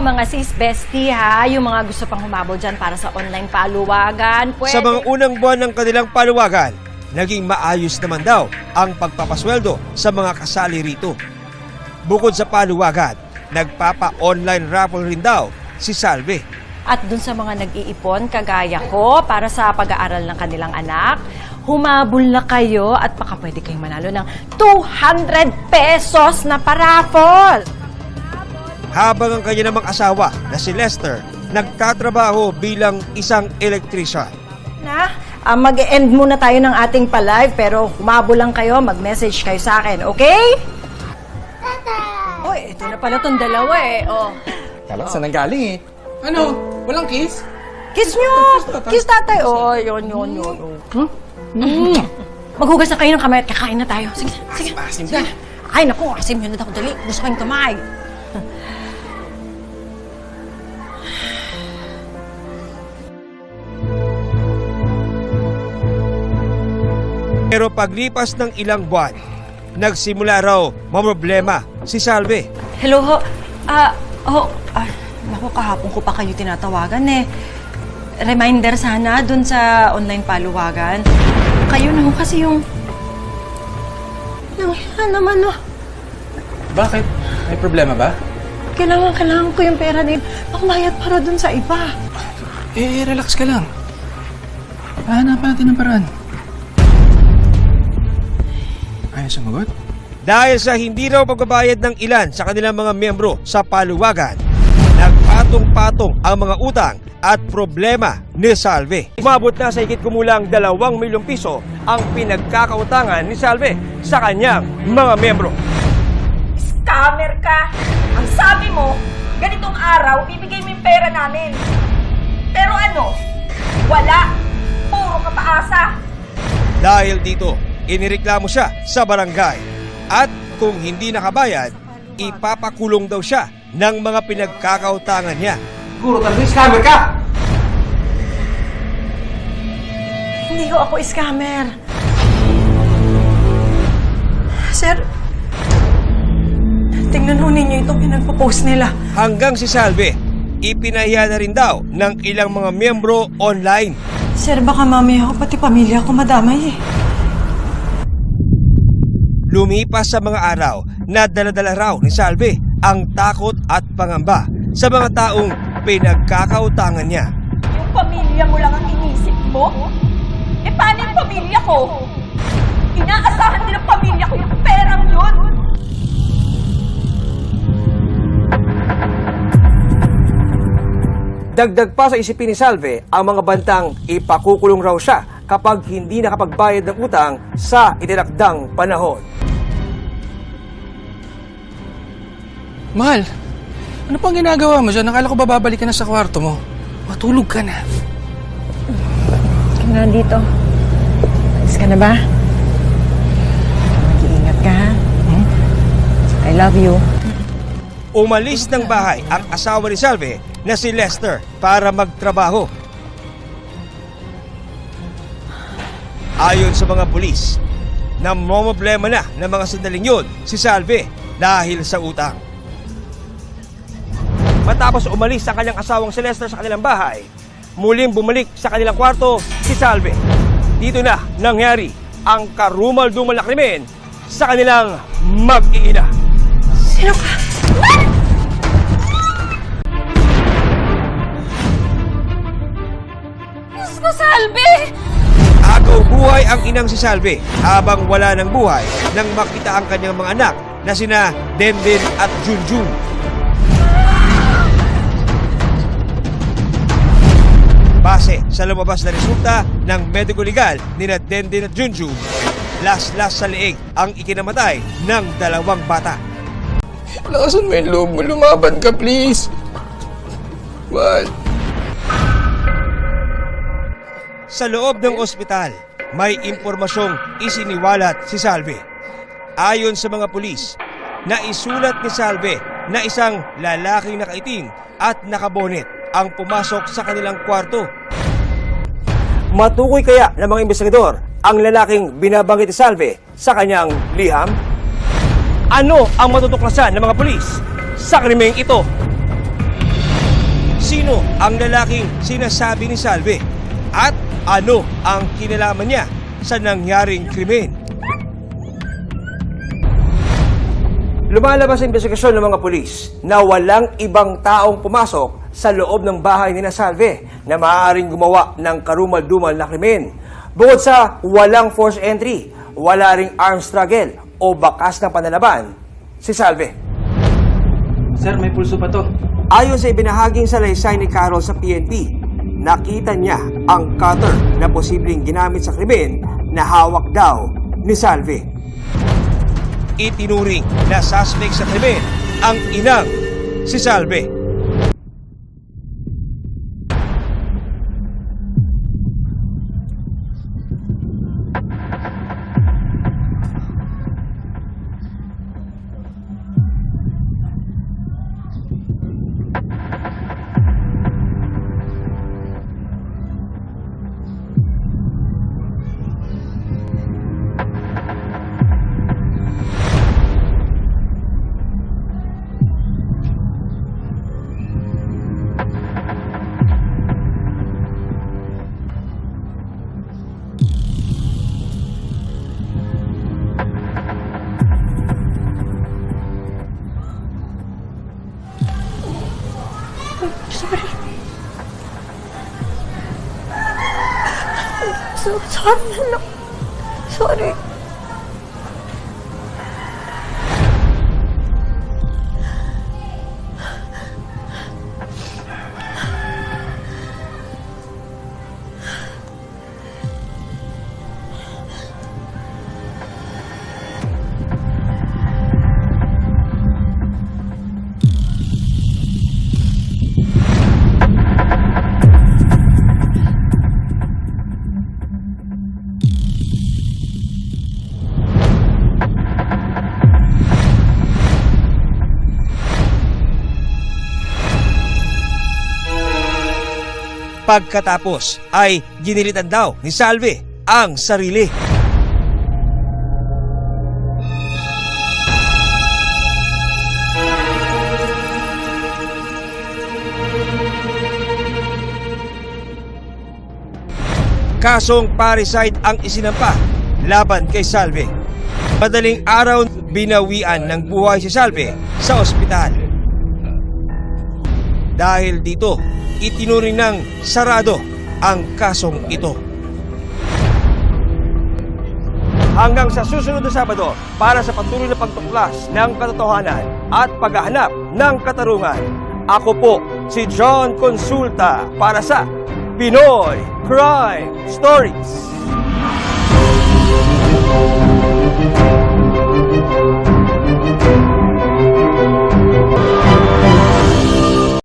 mga sis bestie ha, yung mga gusto pang humabol dyan para sa online paluwagan, pwede. Sa mga unang buwan ng kanilang paluwagan, naging maayos naman daw ang pagpapasweldo sa mga kasali rito. Bukod sa paluwagan, nagpapa-online raffle rin daw si Salve. At dun sa mga nag-iipon, kagaya ko, para sa pag-aaral ng kanilang anak, humabol na kayo at baka pwede kayong manalo ng 200 pesos na paraffle. Habang ang kanya namang asawa na si Lester nagtatrabaho bilang isang electrician. Na, ah, mag-end muna tayo ng ating pa-live pero humabol lang kayo, mag-message kayo sa akin, okay? Oy, ito na pala tong dalawa eh. Oh. Kala ko saan nanggaling eh. Ano? Walang kiss? Kiss nyo! Kiss tatay! Oh, yun, yun, yun. oh. Hmm? Mm. Maghugas na kayo ng kamay at kakain na tayo. Sige, sige. Asim sige. Ay, naku, asim yun na ako. Dali, gusto kayong kamay. Pero paglipas ng ilang buwan, nagsimula raw mamroblema si Salve. Hello ho. Ah, ho. Ah, naku, kahapon ko pa kayo tinatawagan eh. Reminder sana dun sa online paluwagan. Kayo na ho kasi yung... Nangyayari naman oh. Bakit? May problema ba? Kailangan, kailangan ko yung pera din. Pangbayad para dun sa iba. Eh, relax ka lang. Hahanapan natin ng paraan. Ayaw sumagot? Dahil sa hindi raw pagbabayad ng ilan sa kanilang mga miyembro sa paluwagan, nagpatong-patong ang mga utang at problema ni Salve. Umabot na sa higit kumulang 2 milyong piso ang pinagkakautangan ni Salve sa kanyang mga miyembro. Scammer ka! Ang sabi mo, ganitong araw, bibigay mo yung pera namin. Pero ano? Wala. Puro ka paasa. Dahil dito, inireklamo siya sa barangay. At kung hindi nakabayad, ipapakulong daw siya ng mga pinagkakautangan niya. Siguro talaga scammer ka! Hindi ho ako scammer. Sir, tingnan ho ninyo itong pinagpo-post nila. Hanggang si Salve, ipinahiya na rin daw ng ilang mga miyembro online. Sir, baka mamaya ako pati pamilya ko madamay eh. Lumipas sa mga araw na daladala raw ni Salve ang takot at pangamba sa mga taong pinagkakautangan niya. Yung pamilya mo lang ang inisip mo? Eh, paano yung pamilya ko? Inaasahan din ng pamilya ko yung perang yun. Dagdag pa sa isipin ni Salve ang mga bantang ipakukulong raw siya kapag hindi nakapagbayad ng utang sa itinakdang panahon. Mahal, ano pang ginagawa mo dyan? Nakala ko ba babalik ka na sa kwarto mo? Matulog ka na. Ikaw na dito. Alis ka na ba? Mag-iingat ka ha? I love you. Umalis ng bahay ang asawa ni Salve na si Lester para magtrabaho. Ayon sa mga pulis, namomroblema na ng mga sandaling yun si Salve dahil sa utang. Matapos umalis ang kanyang asawang si Lester sa kanilang bahay, muling bumalik sa kanilang kwarto si Salve. Dito na nangyari ang karumal-dumal na krimen sa kanilang mag-iina. Sino ka? Diyos ko, Salve! Agaw buhay ang inang si Salve habang wala ng buhay nang makita ang kanyang mga anak na sina Denden at Junjun. Base sa lumabas na resulta ng medico legal ni na Denden at Junjun, las-las sa leeg ang ikinamatay ng dalawang bata. Lakasan mo yung loob mo. Lumaban ka, please. Mahal. Sa loob ng ospital, may impormasyong isiniwalat si Salve. Ayon sa mga pulis, naisulat ni Salve na isang lalaking nakaitim at nakabonet ang pumasok sa kanilang kwarto. Matukoy kaya ng mga investigador ang lalaking binabanggit ni Salve sa kanyang liham? Ano ang matutuklasan ng mga pulis sa krimeng ito? Sino ang lalaking sinasabi ni Salve? At ano ang kinalaman niya sa nangyaring krimen? Lumalabas sa investigasyon ng mga pulis na walang ibang taong pumasok sa loob ng bahay ni Salve na maaaring gumawa ng karumal-dumal na krimen. Bukod sa walang force entry, wala ring armed struggle o bakas na panalaban, si Salve. Sir, may pulso pa to. Ayon sa ibinahaging salaysay ni Carol sa PNP, nakita niya ang cutter na posibleng ginamit sa krimen na hawak daw ni Salve. Itinuring na suspect sa krimen ang inang si Salve. sorry. I'm so sorry, no. Sorry. Pagkatapos ay ginilitan daw ni Salve ang sarili. Kasong parricide ang isinampa laban kay Salve. Madaling araw binawian ng buhay si Salve sa ospital. Dahil dito, itinuring ng sarado ang kasong ito. Hanggang sa susunod na Sabado para sa patuloy na pagtuklas ng katotohanan at paghahanap ng katarungan. Ako po si John Consulta para sa Pinoy Crime Stories.